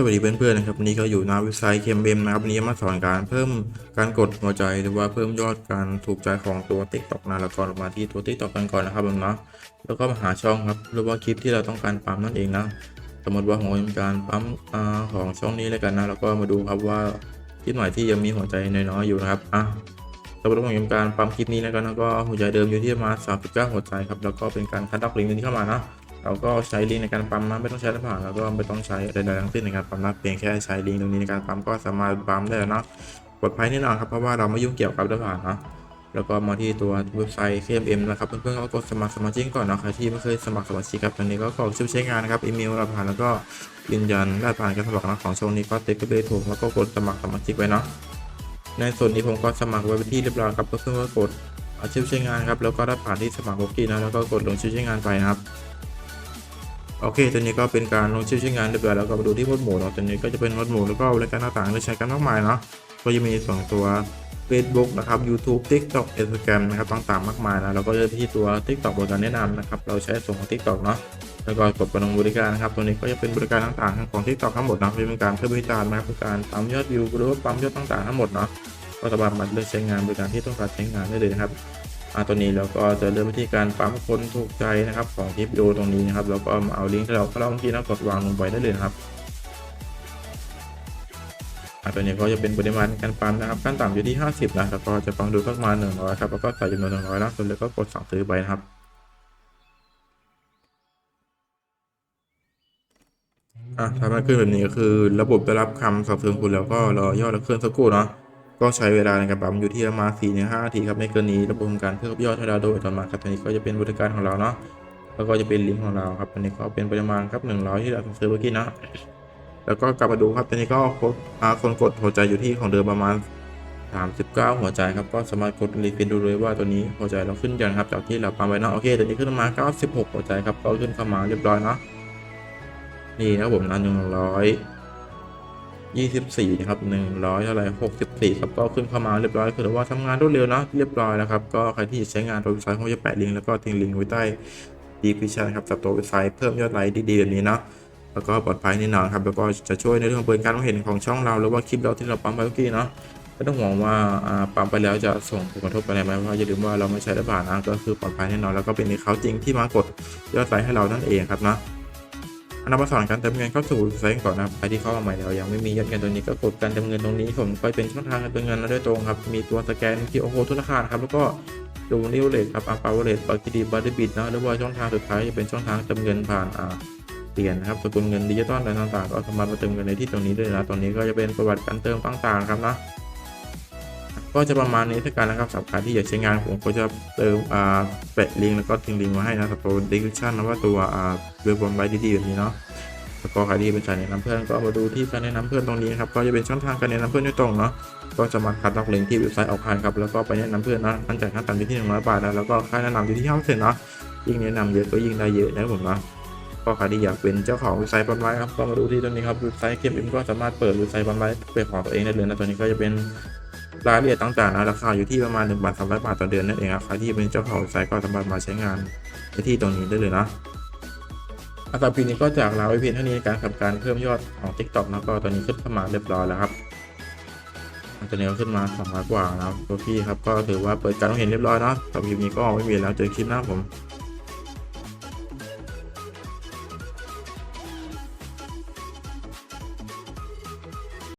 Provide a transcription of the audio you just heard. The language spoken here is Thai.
สวัสดีเพื่อนๆนะครับวันนี้ก็อยู่หน้าเว็บไซต์เคมเบมนะครับวันนี้มาสอนการเพิ่มการกดหัวใจหรือว่าเพิ่มยอดการถูกใจของตัว TikTok นะแล้วก็มาที่ตัว TikTok กันก่อนนะครับผมเนาะแล้วก็มาหาช่องครับหรือว่าคลิปที่เราต้องการปั๊มนั่นเองนะสมมติว่าผมมีการปั๊มอของช่องนี้แล้วกันนะแล้วก็มาดูครับว่าคลิปไหนที่ยังมีหัวใจน้อยๆอยู่นะครับอะสมมติว่าผมมีการปั๊มคลิปนี้แล้วกันแล้วก็หัวใจเดิมอยู่ที่ประมาณ39หัวใจครับแล้วก็เป็นการคัดดอกลิงก์นี้เข้ามานะ เราก็ใช้ลิงก์ในการปั๊มนะไม่ต้องใช้ระผ่านแล้วก็ไม่ต้องใช้อะไรใดๆทั้งสิ้นในการปั๊มนะเพียงแค่ใช้ลิงก์ตรงนี้ในการปั๊มก็สามารถปั๊มได้แล้วเนาะปลอดภัยแน่นอนครับเพราะว่าเราไม่ยุ่งเกี่ยวกับระผ่านเนาะแล้วก็มาที่ตัวเว็บไซต์ KMM นะครับเพื่อนๆก็กดสมัครสมาชิกก่อนนะใครที่ไม่เคยสมัครสมาชิกครับตอนนี้ก็กรอกชื่อใช้งานนะครับอีเมลรหัสแล้วก็ยืนยันรหัสผ่านการสมัครนะของช่องนี้ก็ติ๊กไปถูกแล้วก็กดสมัครสมาชิกไว้เนาะในส่วนนี้ผมก็สมัครไว้เป็นที่เรียบร้อยครับเพื่อนๆก็กดเอาชื่อใช้งานครับแล้วก็รหัสผ่านที่สมัครคุกกี้นะแล้วก็กดลงชื่อใช้งานไปนะครับ โอเค ตัวนี้ก็เป็นการลงชื่อใช้งานเรียบร้อยแล้วก็มาดูที่หมวดหมู่เนาะตัวนี้ก็จะเป็นหมวดหมู่แล้วก็บริการต่างๆที่ใช้กันมากมายเนาะ ก็จะมีส่วนตัว Facebook นะครับ YouTube TikTok Instagram นะครับต่างๆมากมายนะแล้วก็จะที่ตัว TikTok บริการแนะนำนะครับเราใช้ส่วนของ TikTok เนาะแล้วก็กดประนงบริการนะครับตัวนี้ก็จะเป็นบริการต่างๆของ TikTok ทั้งหมดนะเป็นการเพิ่มบริการนะครับเป็นการปั๊มยอดวิวหรือว่าปั๊มยอดต่างๆทั้งหมดเนาะก็สามารถมาเลือกใช้งานบริการที่ต้องการใช้งานได้เลยนะครับ ตัวนี้เราก็จะเริ่มวิธีการปั๊มคนถูกใจนะครับของคลิปวิดีโอตรงนี้นะครับแล้วก็มาเอาลิงก์ที่เราเราเมื่อกี้นะกดวางลงไปได้เลยครับอตัวนี้ก็จะเป็นปริมาณการปั๊มนะครับขั้นต่ำอยู่ที่ 50นะแล้วก็จะฟังดูประมาณ100ครับแล้วก็ใส่จำนวน100นะส่วนเหลือก็กดสั่งซื้อไปนะครับอะถ้ามันขึ้นแบบนี้ก็คือระบบได้รับคำสั่งซื้อของคุณแล้วก็รอยอดและเคลื่อนสักครู่เนาะ ก็ใช้เวลาในการปั๊มอยู่ที่ประมาณ4ถึง5นาทีครับไม่เกินนี้ระบบทำการเพิ่มยอดให้เราโดยอัตโนมัติครับตัวนี้ก็จะเป็นบริการของเราเนาะแล้วก็จะเป็นลิงก์ของเราครับตัวนี้ก็เป็นปริมาณครับ100 ที่เราซื้อเมื่อกี้นะแล้วก็กลับมาดูครับตัวนี้ก็ครบอ่าคนกดหัวใจอยู่ที่ของเดิมประมาณ 39 หัวใจครับก็สามารถกดรีฟรชดูเลยว่าตัวนี้หัวใจเราขึ้นยังครับจากที่เราปั๊มไว้เนาะโอเคตัวนี้ขึ้นมา 96 หัวใจครับก็ขึ้นเข้ามาเรียบร้อยเนาะนี่นะครับผมนะ100 24 นะครับ 100เท่าไหร่64ครับก็ขึ้นเข้ามาเรียบร้อยคือว่าทำงานรวดเร็วนะเรียบร้อยแล้วครับ ก็ใครที่ใช้งานตัวเว็บไซต์ผมจะแปะลิงก์แล้วก็ทิ้งลิงก์ไว้ใต้ดีพิชันครับจากตัวเว็บไซต์เพิ่มยอดไลค์ดีๆแบบนี้เนาะแล้วก็ปลอดภัยแน่นอนครับแล้วก็จะช่วยในเรื่องของการมองเห็นของช่องเราหรือว่าคลิปเราที่เราปั๊มไปเมื่อกี้เนาะไม่ต้องห่วงว่าปั๊มไปแล้วจะส่งผลกระทบอะไรไหมเพราะอย่าลืมว่าเราไม่ใช้ระบาดนะก็คือปลอดภัยแน่นอนแล้วก็เป็นเขาจริงที่มากดยอดไลค์ให้เรานั่นเองครับนะ อนดับสอนการเติมเงินเข้าสู่ไซต์ก่อนนะครับใครที่เข้ามาใหม่แล้วยังไม่มียอดเงินตรงนี้ก็กดการเติมเงินตรงนี้ผมก็เป็นช่องทางการเติมเงินโดยตรงครับมีตัวสแกน QR code ทุกธนาคารครับแล้วก็ดูนิวเลทครับอัปเปาเลทบัตรเครดิตบัตรเดบิตนะหรือว่าช่องทางสุดท้ายจะเป็นช่องทางเติมเงินผ่านอ่าเหรียญนะครับสกุลเงินดิจิตอลอะไรต่างๆก็สามารถมาเติมเงินในที่ตรงนี้ด้นะตรงนี้ก็จะเป็นประวัติการเติมต่างๆครับนะ ก็จะประมาณนี้ถ้าการนะครับสำหรับใครที่อยากใช้งานผมก็จะเติมอ่าแปะลิงก์แล้วก็ทิ้งลิงก์มาให้นะสำหรับตัว description นะว่าตัวอ่าเว็บบอมไบดีๆแบบนี้เนาะแล้วก็ใครที่เป็นสายแนะนำเพื่อนก็มาดูที่การแนะนำเพื่อนตรงนี้ครับก็จะเป็นช่องทางการแนะนำเพื่อนโดยตรงเนาะก็จะมาคัดลอกลิงก์ที่เว็บไซต์ออกผ่านครับแล้วก็ไปแนะนำเพื่อนนะตั้งแต่ขั้นต่ำที่หนึ่งร้อยบาทนะแล้วก็ค่าแนะนำอยู่ที่ห้าเซนเนาะยิ่งแนะนำเยอะก็ยิ่งได้เยอะนะผมนะก็ใครที่อยากเป็นเจ้าของเว็บไซต์บอลไลน์ครับก็มาดูที่ตรงนี้ครับเว็บไซต์เกมเอ็มก็สามารถเปิดเว็บไซต์บอลไลน์เป็นของตัวเองได้เลยนะตัวนี้ก็จะเป็น รายละเอียดต่างๆนะราคาอยู่ที่ประมาณ1บาท300บาทต่อเดือนนั่นเองครับใครที่เป็นเจ้าของเว็บไซต์ก็สามารถมาใช้งานในที่ตรงนี้ได้เลยนะอาสาพีนี้ก็จากลาไว้เพียงเท่านี้ในการทำการเพิ่มยอดของ TikTok นะก็ตอนนี้ขึ้นเข้ามาเรียบร้อยแล้วครับตอนนี้ก็ขึ้นมา200กว่านะครับพี่ครับก็ถือว่าเปิดการมองเห็นเรียบร้อยเนาะสำหรับคลิปนี้ก็ไม่มีแล้วเจอคลิปหน้าผม